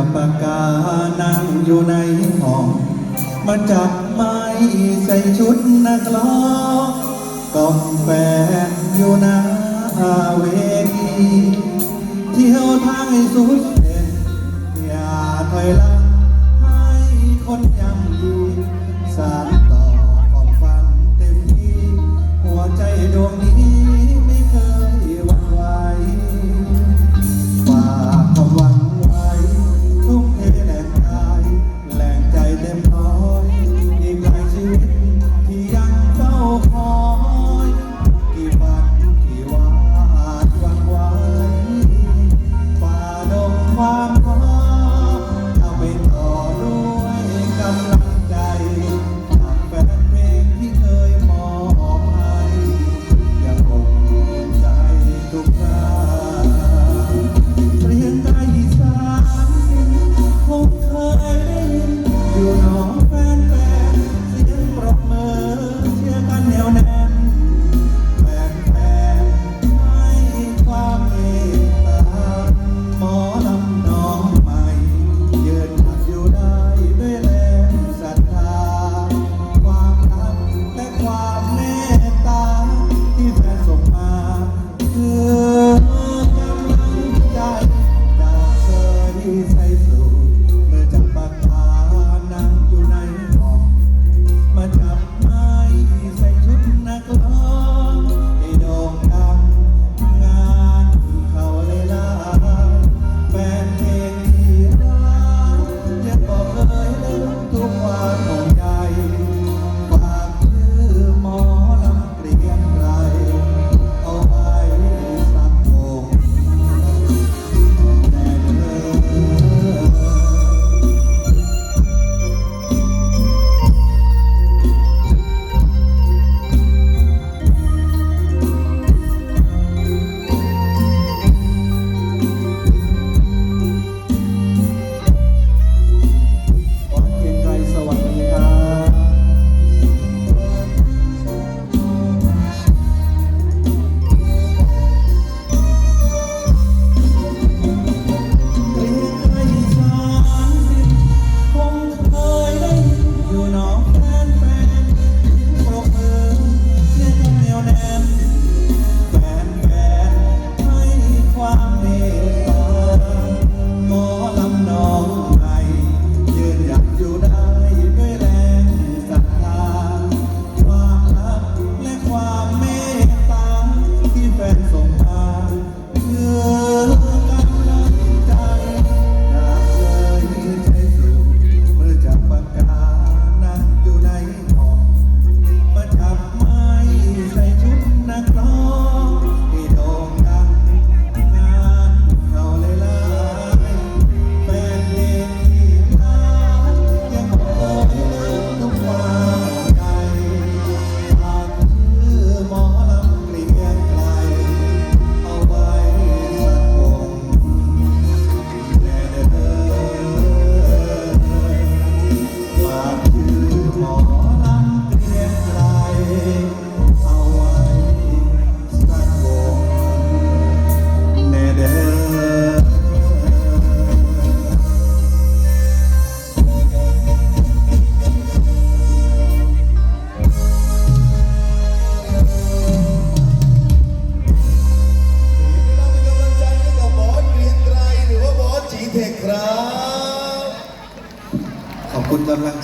ับปากกานั่งอยู่ในห้อง มาจับไม้ใส่ชุดนักร้องกล่อมแฟนอยู่หน้าเวทีเที่ยวทางสุดเด่นอย่าถอยหลังให้คนยังอยู่สารต่อความฝันเต็มที่ หัวใจดวงนี้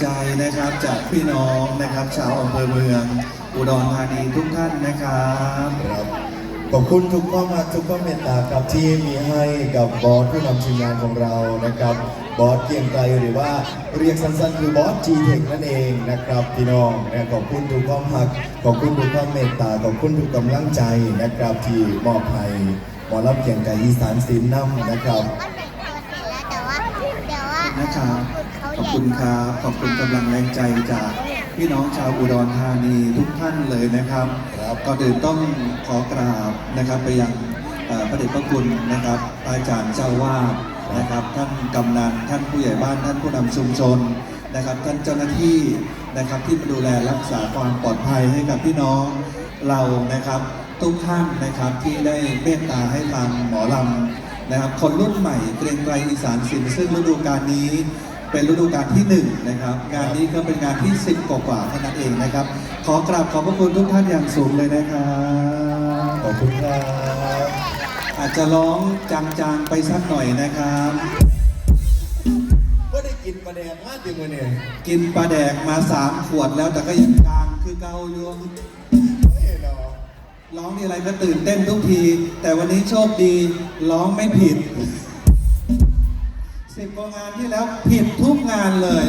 ใจนะครับจากพี่น้องนะครับ ชาวอำเภอเมือง อุดรธานีทุกท่านนะครับขอบคุณทุกความาทุกความเมตตาครับที่มีให้กับบอสผู้นำทีมงานของเรานะครับบอสเกียงไกรหรือว่าเรียกสั้นๆคือบอสจีเทคนั่นเองนะครับพี่น้องนะขอบคุณทุกความหักขอบคุณทุกความเมตตาขอบคุณทุกกำลังใจนะครับที่มอบให้หมอรับเกียงไกรอีสานสินน้ำนะครับ คุณครับขอบคุณกำลังแรงใจจากพี่น้องชาวอุดรธานีทุกท่านเลยนะครับครับก่อนอื่นต้องขอกราบนะครับไปยังเอ่อพระเดชพระคุณนะครับอาจารย์เจ้าวาดนะครับ ท่านกำนันท่านผู้ใหญ่บ้านท่านผู้นำชุมชนนะครับท่านเจ้าหน้าที่นะครับที่ดูแลรักษาความปลอดภัยให้กับพี่น้องเรานะครับ ทุกท่านนะครับที่ได้เมตตาให้ทางหมอลำนะครับคนรุ่นใหม่เกรงไกรอีสานศิลป์ซึ่งฤดูกาลนี้ เป็นฤดูกาลที่หนึ่งนะครับ งานนี้ก็เป็นงานที่สิบกว่าๆเท่านั้นเองนะครับ ขอกราบขอบพระคุณทุกท่านอย่างสูงเลยนะครับขอบคุณครับ อาจจะร้องจางๆไปสักหน่อยนะครับว่าได้กินปลาแดงมากจริงวันเนี่ยกินปลาแดกมาสามขวดแล้วแต่ก็ยังกลางคือเกาอยู่ไม่เห็นหรอร้องทีอะไรก็ตื่นเต้นทุกที แต่วันนี้โชคดีร้องไม่ผิดสิบ กว่างานที่แล้วผิดทุกงานเลย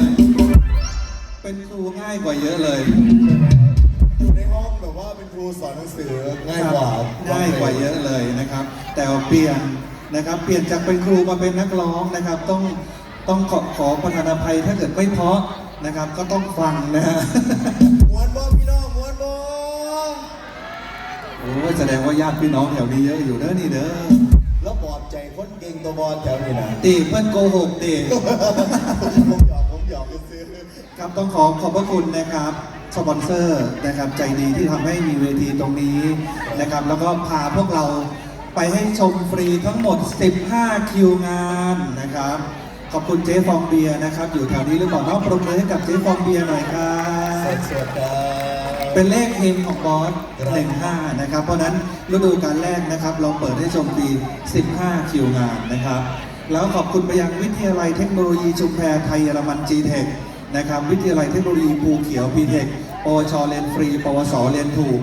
เป็นครูง่ายกว่าเยอะเลย อยู่ในห้องแบบว่าเป็นครูสอนหนังสือง่ายกว่าง่ายกว่าเยอะเลยนะครับ แต่ว่าเปลี่ยนนะครับ เปลี่ยนจากเป็นครูมาเป็นนักร้องนะครับ ต้องต้องขอขอประทานอภัยถ้าเกิดไม่เพราะนะครับ ก็ต้องฟังนะฮะม้วนบ่พี่น้องม้วนบ่โอ้ยแสดงว่าญาติพี่น้องแถวนี้เยอะอยู่เด้อนี่เด้อแล้วบอด ใจคนเก่งตัวบอลแถวนี้นะตีเพื่อนโกหกตีผมหยอกผมหยอกไปซื้อครับต้องขอขอบพระคุณนะครับสปอนเซอร์นะครับใจดีที่ทำให้มีเวทีตรงนี้นะครับ แล้วก็พาพวกเราไปให้ชมฟรีทั้งหมด 15 คิวงานนะครับ ขอบคุณเจ๊ฟองเบียร์นะครับ อยู่แถวนี้หรือเปล่าน้องปรบมือให้กับเจ๊ฟองเบียร์หน่อยครัสบดสดครับ เป็นเลขเฮงของบอส15นะครับ เพราะนั้นฤดูกาลแรกนะครับ เราเปิดให้ชมฟรี15 คิวงานนะครับ แล้วขอบคุณไปยังวิทยาลัยเทคโนโลยีชุมแพไทยเยอรมัน G-Tech นะครับ วิทยาลัยเทคโนโลยีภูเขียว P-Tech ปวชเรียนฟรี ปวสเรียนถูก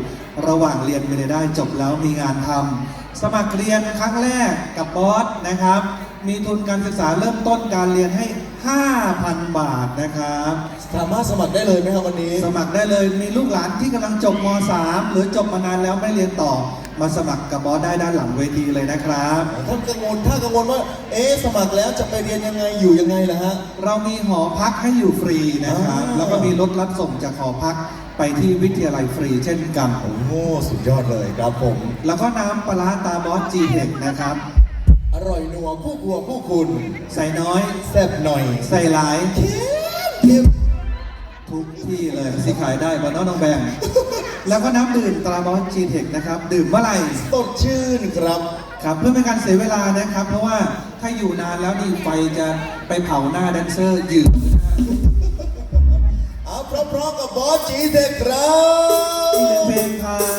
ระหว่างเรียนไม่ได้จบแล้วมีงานทำสมัครเรียนครั้งแรกกับบอสนะครับ มีทุนการศึกษาเริ่มต้นการเรียนให้ 5,000 บาทนะครับ สามารถสมัครได้เลยไหมครับวันนี้ สมัครได้เลยมีลูกหลานที่กำลังจบม .3 หรือจบมานานแล้วไม่เรียนต่อ มาสมัครกับบอสได้ด้านหลังเวทีเลยนะครับ ท่านกังวลถ้ากังวลว่า เอ๊ะสมัครแล้วจะไปเรียนยังไงอยู่ยังไงล่ะฮะ เรามีหอพักให้อยู่ฟรีนะครับ อ่า แล้วก็มีรถรับส่งจากหอพักไปที่วิทยาลัยฟรีเช่นกัน โอ้โหสุดยอดเลยครับผม แล้วก็น้ำปลาร้าตาบอสจีเ็นะครับ อร่อยนัวคู่ครัวคู่คุณ ใส่น้อย แซ่บหน่อย ใส่หลายเข้มทุกที่เลยสิขายได้บอน้องน้องแบง แล้วก็น้ำดื่มตราบอสจีเทคนะครับ ดื่มเมื่อไหร่สดชื่นครับ ครับเพื่อเป็นการเสียเวลานะครับ เพราะว่าถ้าอยู่นานแล้วนี่ไฟจะไปเผาหน้าแดนเซอร์ยืดเอาพร้อมๆกับบอสจีเด็กครับอีกหนึ่งเพลงครับ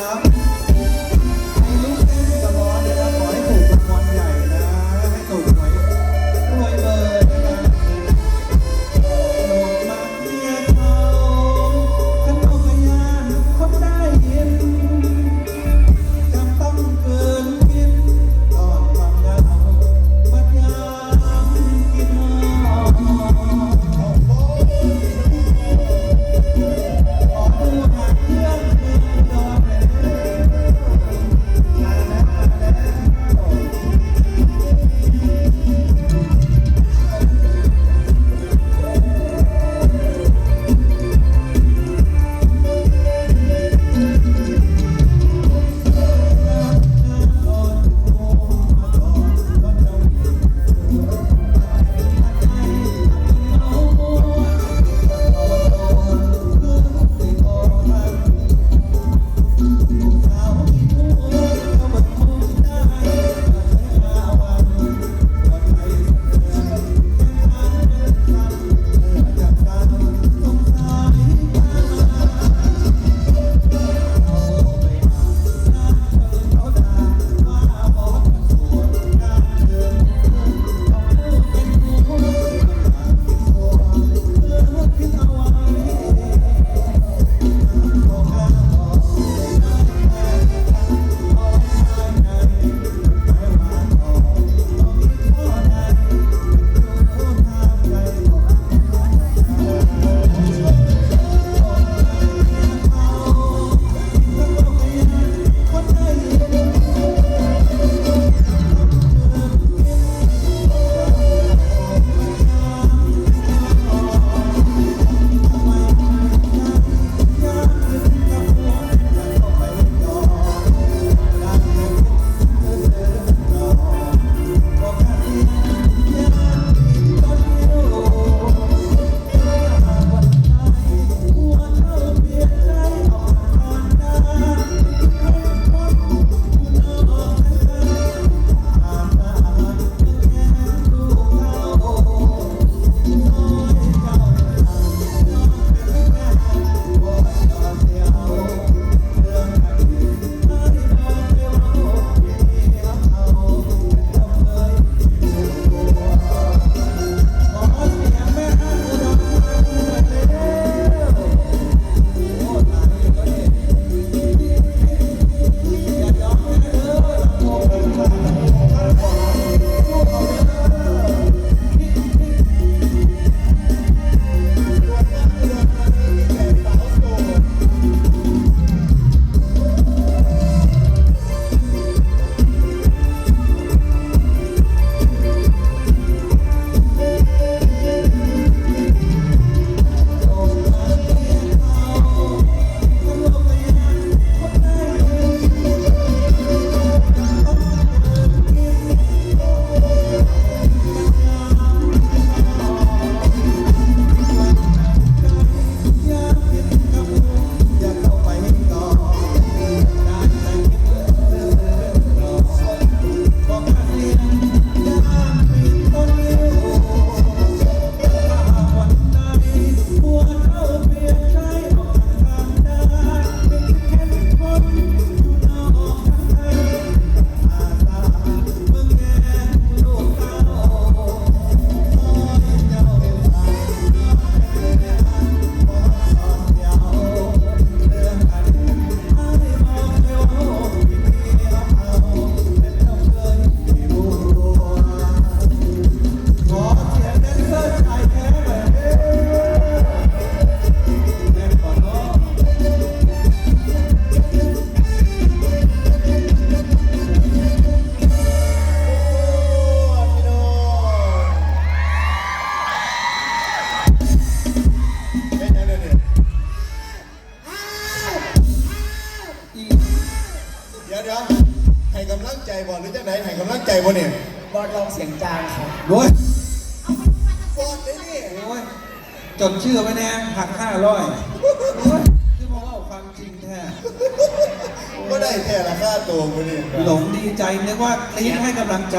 บอลหรือจะไหนให้กำลังใจบอลเนี่ยบอสลองเสียงจางครับโว้ยบอลเลยนี่โอ้ยจดชื่อไว้แน่หักห้าร้อยโอ้ยคือมาว่าความจริงแท้ก็ได้แค่ละค่าตัวบอลเนี่ยหลงดีใจนึกว่ากรี๊ดให้กำลังใจ